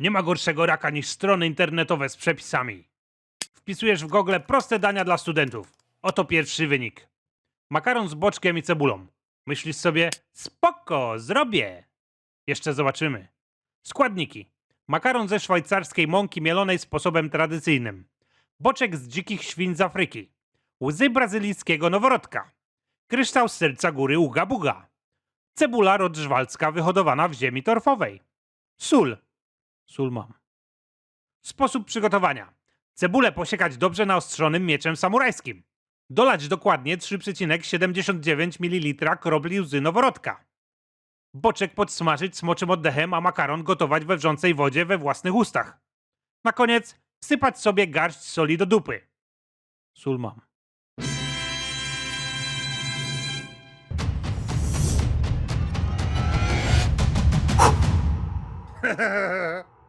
Nie ma gorszego raka niż strony internetowe z przepisami. Wpisujesz w Google proste dania dla studentów. Oto pierwszy wynik. Makaron z boczkiem i cebulą. Myślisz sobie, spoko, zrobię. Jeszcze zobaczymy. Składniki. Makaron ze szwajcarskiej mąki mielonej sposobem tradycyjnym. Boczek z dzikich świń z Afryki. Łzy brazylijskiego noworodka. Kryształ z serca góry Uga Buga. Cebula rodżwalcka wyhodowana w ziemi torfowej. Sól. Sól mam. Sposób przygotowania. Cebulę posiekać dobrze naostrzonym mieczem samurajskim. Dolać dokładnie 3,79 ml kropli łzy noworodka. Boczek podsmażyć smoczym oddechem, a makaron gotować we wrzącej wodzie we własnych ustach. Na koniec wsypać sobie garść soli do dupy. Sól mam.